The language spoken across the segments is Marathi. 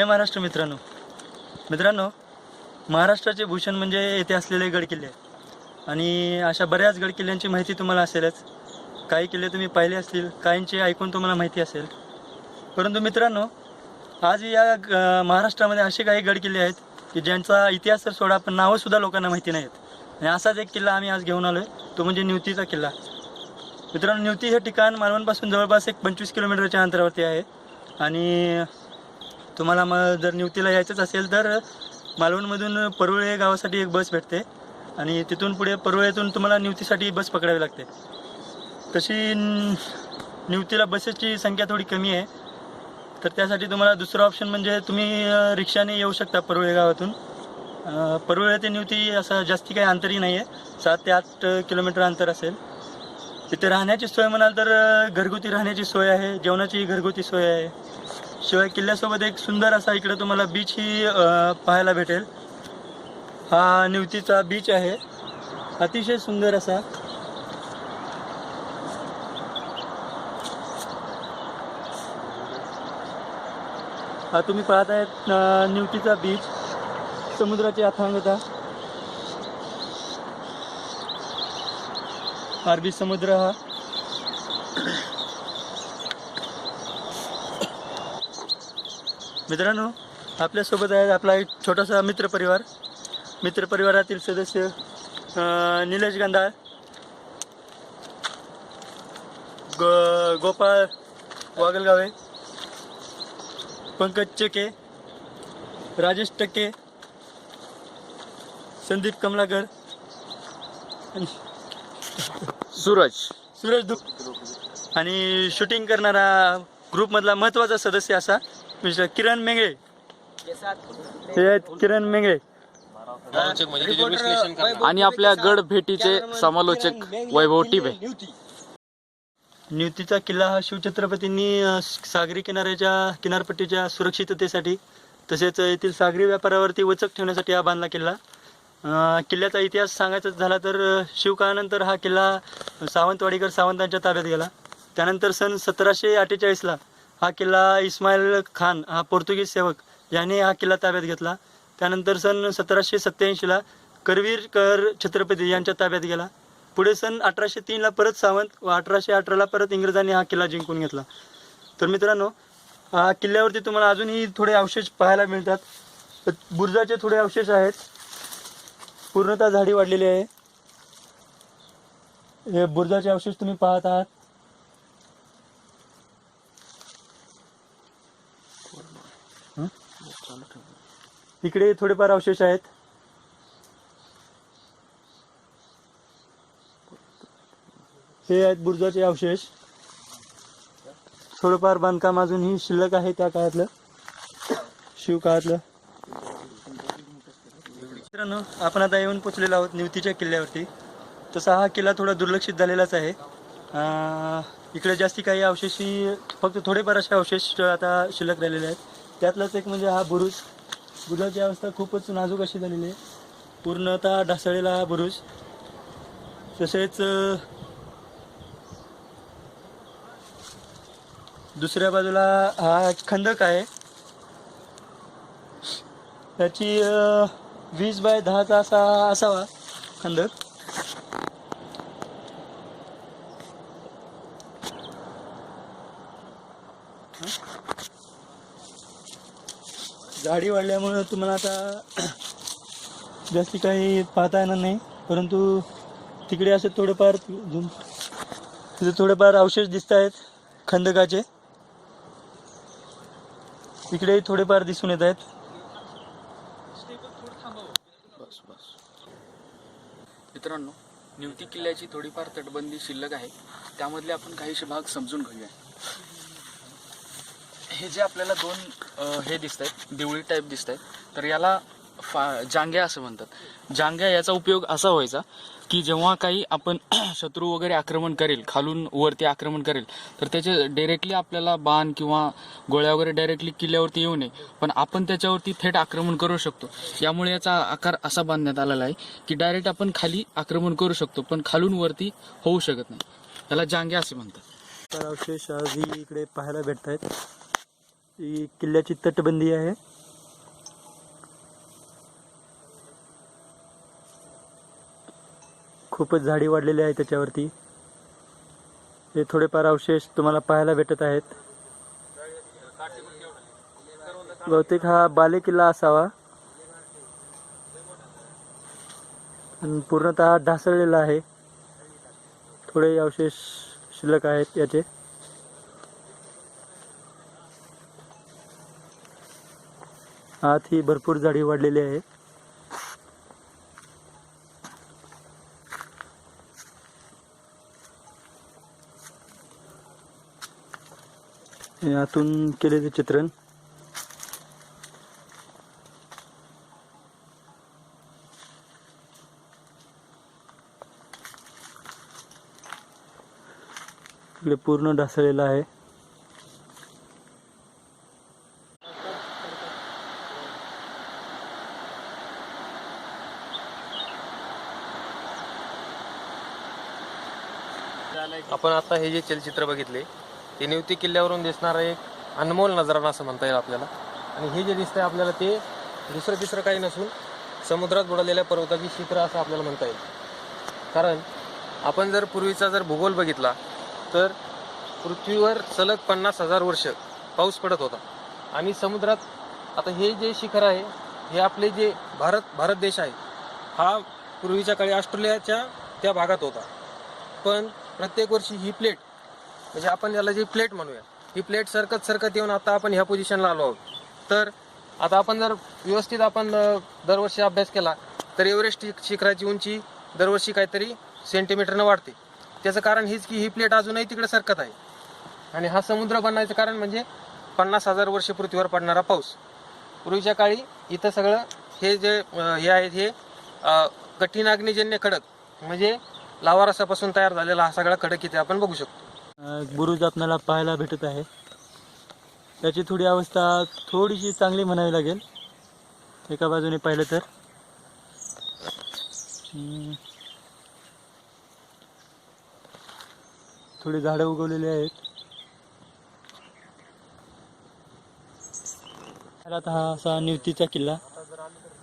जय महाराष्ट्र मित्रांनो. मित्रांनो महाराष्ट्राचे भूषण म्हणजे येथे असलेले गडकिल्ले. आणि अशा बऱ्याच गडकिल्ल्यांची माहिती तुम्हाला असेलच. काही किल्ले तुम्ही पाहिले असतील काहींचे ऐकून तुम्हाला माहिती असेल. परंतु मित्रांनो आज या ग- महाराष्ट्रामध्ये असे काही गडकिल्ले आहेत की ज्यांचा इतिहास तर सोडा पण नावंसुद्धा लोकांना माहिती नाहीत. आणि असाच एक किल्ला आम्ही आज घेऊन आलो आहे तो म्हणजे निवतीचा किल्ला. मित्रांनो निवती हे ठिकाण मालवणपासून जवळपास एक पंचवीस किलोमीटरच्या अंतरावरती आहे. आणि तुम्हाला मग जर निवतीला यायचंच असेल तर मालवणमधून परुळे गावासाठी एक बस भेटते. आणि तिथून पुढे परुळेतून तुम्हाला निवतीसाठी बस पकडावी लागते. तशी नियुक्तीला निवतीला बसेसची संख्या थोडी कमी आहे. तर त्यासाठी तुम्हाला दुसरं ऑप्शन म्हणजे तुम्ही रिक्षाने येऊ शकता परुळे गावातून. परुळे ते निवती असं जास्ती काही अंतरही नाही आहे सात ते आठ किलोमीटर अंतर असेल. तिथे राहण्याची सोय म्हणाल तर घरगुती राहण्याची सोय आहे जेवणाची घरगुती सोय आहे. शिवाय किल्ल्यासोबत एक सुंदर असा इकडे तुम्हाला बीच ही पाहायला भेटेल. हा निवतीचा बीच आहे. अतिशय सुंदर असा. हा तुम्ही पाहत आहेत निवतीचा बीच समुद्राची अथांगता. अरबी समुद्र हा. मित्रांनो आपल्यासोबत आहे आपला एक छोटासा मित्रपरिवार मित्रपरिवारातील सदस्य निलेश गंधाळ. गो गोपाळ वागलगावे. पंकज चेके. राजेश टक्के. संदीप कमलाकर. सूरज. सुरेश दुख आणि शूटिंग करणारा ग्रुपमधला महत्त्वाचा सदस्य असा. मिस्टर किरण मेंगळे हे आहेत किरण मेंगळे आणि आपल्या गड भेटीचे समालोचक वैभव टिबे। निवतीचा किल्ला हा शिवछत्रपतींनी सागरी किनाऱ्याच्या किनारपट्टीच्या सुरक्षिततेसाठी तसेच येथील सागरी व्यापारावरती वचक ठेवण्यासाठी हा बांधला किल्ला. किल्ल्याचा इतिहास सांगायचा झाला तर शिवकाळानंतर हा किल्ला सावंतवाडीकर सावंतांच्या ताब्यात गेला. त्यानंतर सन सतराशे अठ्ठेचाळीसला हा किल्ला इस्माईल खान हा पोर्तुगीज सेवक याने हा किल्ला ताब्यात घेतला. त्यानंतर सन सतराशे सत्त्याऐंशीला करवीर कर छत्रपती यांच्या ताब्यात गेला. पुढे सन अठराशे तीनला परत सावंत व अठराशे अठराला परत इंग्रजांनी हा किल्ला जिंकून घेतला. तर मित्रांनो हा किल्ल्यावरती तुम्हाला अजूनही थोडे अवशेष पाहायला मिळतात. बुर्जाचे थोडे अवशेष आहेत. पूर्णतः झाडी वाढलेली आहे. हे बुर्जाचे अवशेष तुम्ही पाहत आहात. इकडे थोडेफार अवशेष आहेत. हे आहेत बुर्जाचे अवशेष. थोडंफार बांधकाम अजूनही शिल्लक आहे त्या काळातलं. शिव काळातलं. मित्रांनो आपण आता येऊन पोचलेलो आहोत निवतीच्या किल्ल्यावरती. तसा हा किल्ला थोडा दुर्लक्षित झालेलाच आहे. इकडे जास्ती काही अवशेषी फक्त थोडेफार असे अवशेष आता शिल्लक राहिलेले आहेत. त्यातलाच एक म्हणजे हा बुरुज. बुरुजाची अवस्था खूपच नाजूक अशी झालेली आहे. पूर्णतः ढासळलेला हा बुरुज. तसेच दुसऱ्या बाजूला हा खंदक आहे. त्याची वीस बाय दहाचा असा असावा खंदक. झाडी वाढल्यामुळं तुम्हाला आता जास्ती काही पाहता येणार नाही. परंतु तिकडे असे थोडेफार तिथे थोडेफार अवशेष दिसत आहेत खंदकाचे. तिकडेही थोडेफार दिसून येत आहेत. मित्रांनो निवती किल्ल्याची थोडीफार तटबंदी शिल्लक आहे. त्यामधले आपण काहीसे भाग समजून घेऊया. हे जे आपल्याला दोन अ, हे दिसत आहेत देवळी टाईप दिसत आहेत तर याला फा जांग्या असं म्हणतात. जांग्या याचा उपयोग असा व्हायचा की जेव्हा काही आपण शत्रू वगैरे आक्रमण करेल खालून वरती आक्रमण करेल तर त्याचे डायरेक्टली आपल्याला बाण किंवा गोळ्या वगैरे डायरेक्टली किल्ल्यावरती येऊ नये पण आपण त्याच्यावरती थेट आक्रमण करू शकतो. यामुळे याचा आकार असा बांधण्यात आलेला आहे की डायरेक्ट आपण खाली आक्रमण करू शकतो पण खालून वरती होऊ शकत नाही. त्याला जांग्या असे म्हणतात. तर अवशेष आजही इकडे पाहायला भेटत आहेत ही किल्ल्याची तटबंदी आहे. खूपच झाडी वाढलेली आहे त्याच्यावरती. हे थोडेफार अवशेष तुम्हाला पाहायला भेटत आहेत. बहुतेक हा बाले किल्ला असावा. पूर्णतः ढासळलेला आहे. थोडे अवशेष शिल्लक आहेत याचे. आत ही भरपूर झाडी वाढलेली आहे. यातून आतून केलेले चित्रण. पूर्ण ढासळलेलं आहे. आपण आता हे जे चलचित्र बघितले ते निवती किल्ल्यावरून दिसणारा एक अनमोल नजराणा असं म्हणता येईल आपल्याला. आणि हे जे दिसतंय आपल्याला ते दुसरं तिसरं काही नसून समुद्रात बुडालेल्या पर्वताची चित्र असं आपल्याला म्हणता येईल. कारण आपण जर पूर्वीचा जर भूगोल बघितला तर पृथ्वीवर सलग पन्नास हजार वर्ष पाऊस पडत होता. आणि समुद्रात आता हे जे शिखर आहे हे आपले जे भारत भारत देश आहे हा पूर्वीच्या काळी ऑस्ट्रेलियाच्या त्या भागात होता. पण प्रत्येक वर्षी ही प्लेट म्हणजे आपण याला जी प्लेट म्हणूया ही प्लेट सरकत सरकत येऊन आता आपण ह्या पोझिशनला आलो आहोत. तर आता आपण जर व्यवस्थित आपण दरवर्षी अभ्यास केला तर एव्हरेस्ट शिखराची उंची दरवर्षी काहीतरी सेंटीमीटरनं वाढते. त्याचं कारण हेच की ही प्लेट अजूनही तिकडे सरकत आहे. आणि हा समुद्र बनण्याचं कारण म्हणजे पन्नास हजार वर्ष पृथ्वीवर पडणारा पाऊस. पूर्वीच्या काळी इथं सगळं हे जे हे आहेत हे कठीण अग्निजन्य खडक म्हणजे लावारसापासून तयार झालेला हा सगळा खडक इथे आपण बघू शकतो. बुरुज आपल्याला पाहायला भेटत आहे. त्याची थोडी अवस्था थोडीशी चांगली म्हणावी लागेल. एका बाजूने पाहिलं तर. थोडी झाडं उगवलेली आहेत. आता हा असा निवतीचा किल्ला.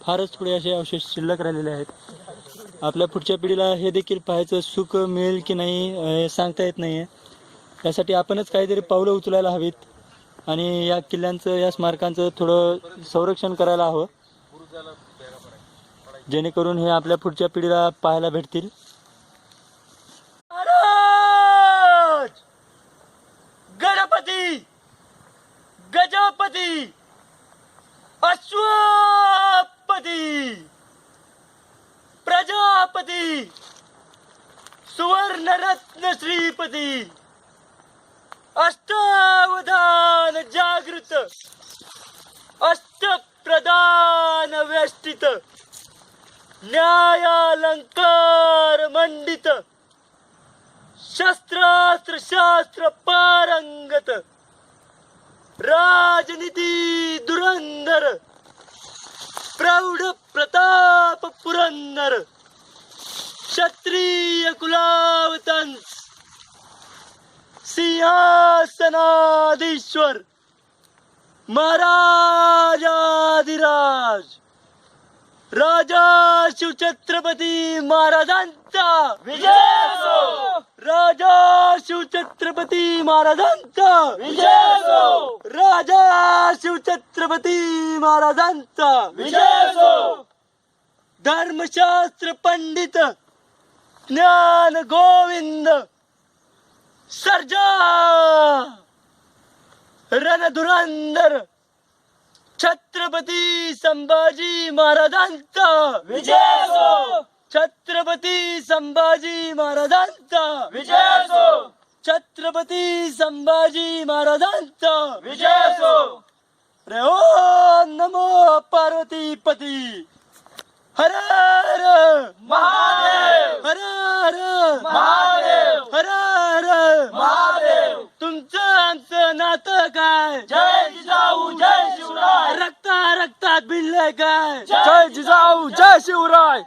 फारच थोडे असे अवशेष शिल्लक राहिलेले आहेत. आपल्या पुढच्या पिढीला हे देखील पाहायचं सुख मिळेल की नाही हे सांगता येत नाही आहे त्यासाठी आपणच काहीतरी पावलं उचलायला हवीत आणि या किल्ल्यांचं या स्मारकांचं थोडं संरक्षण करायला हवं. जेणेकरून हे आपल्या पुढच्या पिढीला पाहायला भेटतील. गणपती! गजपती! अश्व! प्रजापती सुवर्णरत्न श्रीपती! अष्टावधान जागृत! अष्टप्रधान व्यष्टित! न्यायालंकार मंडित! शस्त्रास्त्र शास्त्र पारंगत! राजनीती दुरंधर प्रौढ प्रताप पुरंदर! क्षत्रिय कुलावतंस सिंहासनाधीश्वर महाराजाधिराज राजा शिवछत्रपती महाराजांचा विजय राजा शिवछत्रपती महाराजांचा विजय राजा शिवछत्रपती महाराजांचा विजय धर्मशास्त्र पंडित ज्ञान गोविंद सर्जा रणधुरंदर छत्रपती संभाजी महाराजांचा. विजय असो! छत्रपती संभाजी महाराजांचा. विजय असो! छत्रपती संभाजी महाराजांचा. विजय असो! रे ओ नमो पार्वती पती हर हर महादेव! हर हर महादेव! हर हर महादेव! तुमचं आमचं नातं काय? जय जिजाऊ जय शिवराय! रक्ता रक्तात भिडलंय काय? जय जिजाऊ जय शिवराय!